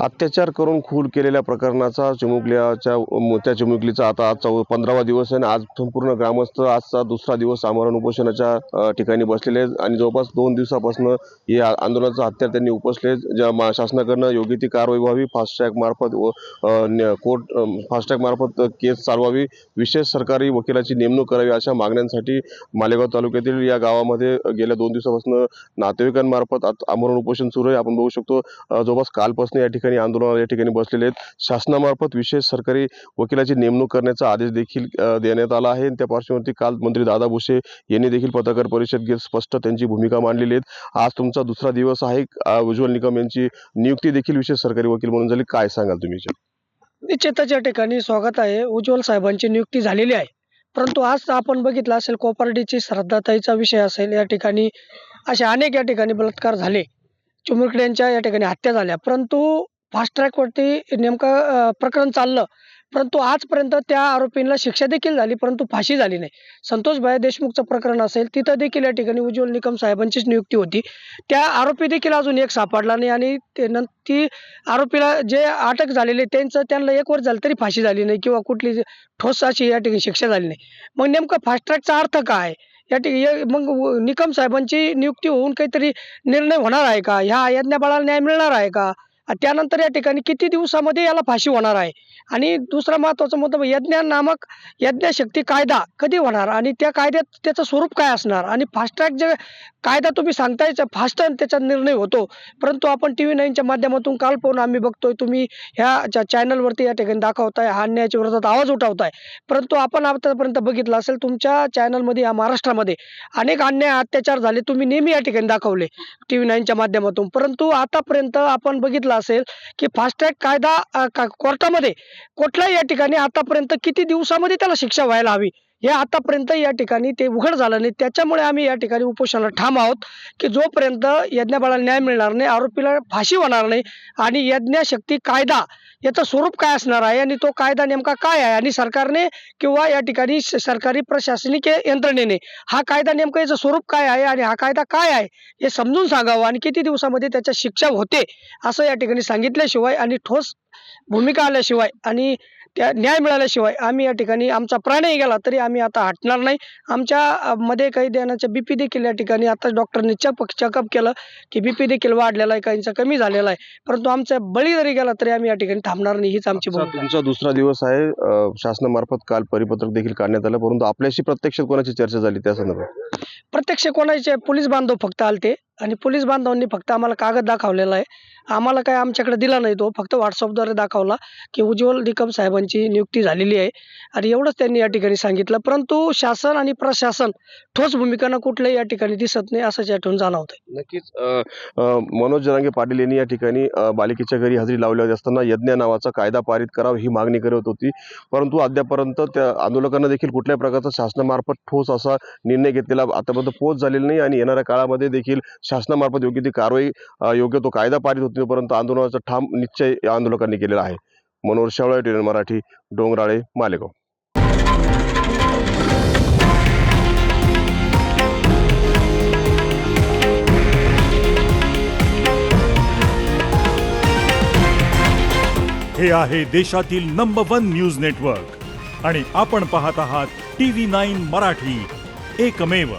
अत्याचार करून खून केलेल्या प्रकरणाचा चिमुकल्याच्या त्या चिमुकलीचा आता आज चौ पंधरावा दिवस आहे आणि आज संपूर्ण ग्रामस्थ आजचा दुसरा दिवस आमरण उपोषणाच्या ठिकाणी बसलेले आहेत. आणि जवळपास दोन दिवसापासून या आंदोलनाचा हत्यार त्यांनी उपसले ज्या मा- शासनाकडनं योग्य ती कारवाई व्हावी फास्टॅगमार्फत मार्फत व कोर्ट फास्ट मार्फत केस चालवावी विशेष सरकारी वकिलाची नेमणूक करावी अशा मागण्यांसाठी मालेगाव तालुक्यातील या गावामध्ये गेल्या दोन दिवसापासून नातेवाईकांमार्फत आमरण उपोषण सुरू आहे. आपण बघू शकतो जवळपास कालपासून या ठिकाणी ठिकाणी आंदोलनाला या ठिकाणी बसलेले आहेत. शासनामार्फत विशेष सरकारी वकिलाची नेमणूक करण्याचा आदेश देखील देण्यात आला आहे. त्या पार्श्वभूमीवरती काल मंत्री दादा भुसे यांनी देखील पत्रकार परिषद घेत स्पष्ट त्यांची भूमिका मांडलेली आहेत. आज तुमचा दुसरा दिवस आहे. उज्ज्वल निकम यांची नियुक्ती देखील विशेष सरकारी वकील म्हणून झाली. काय सांगाल तुम्ही याच्यात? निश्चितच या ठिकाणी स्वागत आहे. उज्ज्वल साहेबांची नियुक्ती झालेली आहे. परंतु आज आपण बघितलं असेल कोपर्डीची श्रद्धाताईचा विषय असेल या ठिकाणी असे अनेक या ठिकाणी बलात्कार झाले. चिमुरकड्यांच्या या ठिकाणी हत्या झाल्या. परंतु फास्ट ट्रॅकवरती नेमकं प्रकरण चाललं. परंतु आजपर्यंत त्या आरोपींना शिक्षा देखील झाली परंतु फाशी झाली नाही. संतोषभाई देशमुखचं प्रकरण असेल तिथं देखील या ठिकाणी उज्ज्वल निकम साहेबांचीच नियुक्ती होती. त्या आरोपी देखील अजून एक सापडला नाही आणि ते ती आरोपीला जे अटक झालेले त्यांचं त्यांना एक वर्ष झालं तरी फाशी झाली नाही किंवा कुठली ठोस अशी या ठिकाणी शिक्षा झाली नाही. मग नेमकं फास्ट ट्रॅकचा अर्थ काय? या ठिकाणी मग निकम साहेबांची नियुक्ती होऊन काहीतरी निर्णय होणार आहे का? ह्या यज्ञाबाळाला न्याय मिळणार आहे का? त्यानंतर या ठिकाणी किती दिवसामध्ये याला फाशी होणार आहे? आणि दुसरा महत्त्वाचा मुद्दा म्हणजे यज्ञ नामक यज्ञशक्ती कायदा कधी होणार? आणि त्या कायद्यात त्याचं स्वरूप काय असणार? आणि फास्ट्रॅक जे कायदा तुम्ही सांगतायच फास्ट त्याचा निर्णय होतो. परंतु आपण टी व्ही नाईनच्या माध्यमातून काल पाहून आम्ही बघतोय तुम्ही ह्या ज्या चॅनलवरती या ठिकाणी दाखवताय हा अन्यायाच्या विरोधात आवाज उठवताय. परंतु आपण आतापर्यंत बघितलं असेल तुमच्या चॅनलमध्ये या महाराष्ट्रामध्ये अनेक अन्याय अत्याचार झाले तुम्ही नेहमी या ठिकाणी दाखवले टी व्ही नाईनच्या माध्यमातून. परंतु आतापर्यंत आपण बघितलं असेल की फास्टॅग कायदा का- कोर्टामध्ये कुठल्या या ठिकाणी आतापर्यंत किती दिवसामध्ये त्याला शिक्षा व्हायला हवी? हे आतापर्यंत या ठिकाणी ते उघड झालं नाही. त्याच्यामुळे आम्ही या ठिकाणी उपोषणाला ठाम आहोत की जोपर्यंत यज्ञाबाळाला न्याय मिळणार नाही आरोपीला फाशी होणार नाही आणि यज्ञशक्ती कायदा याचं स्वरूप काय असणार आहे आणि तो कायदा नेमका काय आहे आणि सरकारने किंवा या ठिकाणी सरकारी प्रशासनिक यंत्रणेने हा कायदा नेमका याचं स्वरूप काय आहे आणि हा कायदा काय आहे हे समजून सांगावं आणि किती दिवसामध्ये त्याच्या शिक्षा होते असं या ठिकाणी सांगितल्याशिवाय आणि ठोस भूमिका आल्याशिवाय आणि त्या न्याय मिळाल्याशिवाय आम्ही या ठिकाणी आमचा प्राणही गेला तरी आम्ही आता हटणार नाही. आमच्या मध्ये काही देण्याचं बीपी देखील या ठिकाणी आता डॉक्टरने चेक चेकअप केलं की बीपी देखील वाढलेला आहे काहींचा कमी झालेला आहे. परंतु आमचा बळी जरी गेला तरी आम्ही या ठिकाणी थांबणार नाही हीच आमची. तुमचा दुसरा दिवस आहे. शासनामार्फत काल परिपत्रक देखील काढण्यात आलं परंतु आपल्याशी प्रत्यक्षात कोणाची चर्चा झाली त्या संदर्भात? प्रत्यक्ष कोणाचे पोलीस बांधव फक्त आलते. आणि पोलीस बांधवांनी फक्त आम्हाला कागद दाखवलेला आहे. आम्हाला काय आमच्याकडे दिला नाही तो फक्त व्हॉट्सअपद्वारे दाखवला की उज्ज्वल निकम साहेबांची नियुक्ती झालेली आहे. आणि एवढंच त्यांनी या ठिकाणी सांगितलं. परंतु शासन आणि प्रशासन ठोस भूमिकांना कुठल्याही या ठिकाणी दिसत नाही असंच यातून जाणवतंय. नक्कीच मनोज जरांगे पाटील यांनी या ठिकाणी बालिकेच्या घरी हजेरी लावली असताना यज्ञ नावाचा कायदा पारित करावा ही मागणी करत होती. परंतु अद्यापर्यंत त्या आंदोलकांना देखील कुठल्याही प्रकारचा शासनामार्फत ठोस असा निर्णय घेतलेला आतापर्यंत पोच झालेला नाही आणि येणाऱ्या काळामध्ये देखील शासनामार्फत योग्य ती कारवाई योग्य तो कायदा पारित होत परंतु आंदोलनाचा ठाम निश्चय या आंदोलकांनी केलेला आहे. मनोहर शावळे टी मराठी डोंगराळे मालेगाव. हे आहे देशातील नंबर वन न्यूज नेटवर्क आणि आपण पाहत आहात टी व्ही नाईन मराठी. एकमेव